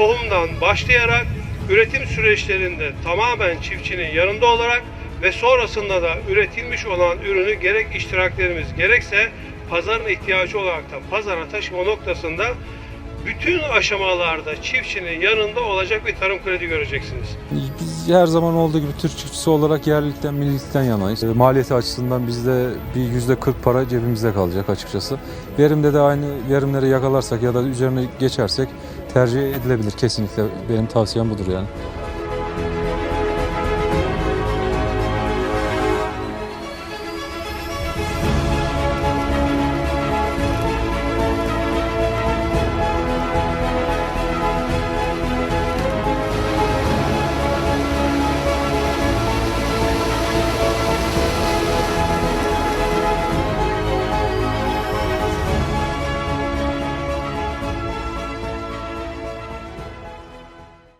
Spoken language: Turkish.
tohumdan başlayarak üretim süreçlerinde tamamen çiftçinin yanında olarak ve sonrasında da üretilmiş olan ürünü gerek iştiraklerimiz gerekse pazarın ihtiyacı olarak da pazara taşıma noktasında bütün aşamalarda çiftçinin yanında olacak bir tarım kredi göreceksiniz. Biz her zaman olduğu gibi Türk çiftçisi olarak yerlilikten, millilikten yanayız. E, Maliyeti açısından bizde bir yüzde 40 para cebimizde kalacak açıkçası. Verimde de aynı verimleri yakalarsak ya da üzerine geçersek tercih edilebilir kesinlikle. Benim tavsiyem budur yani.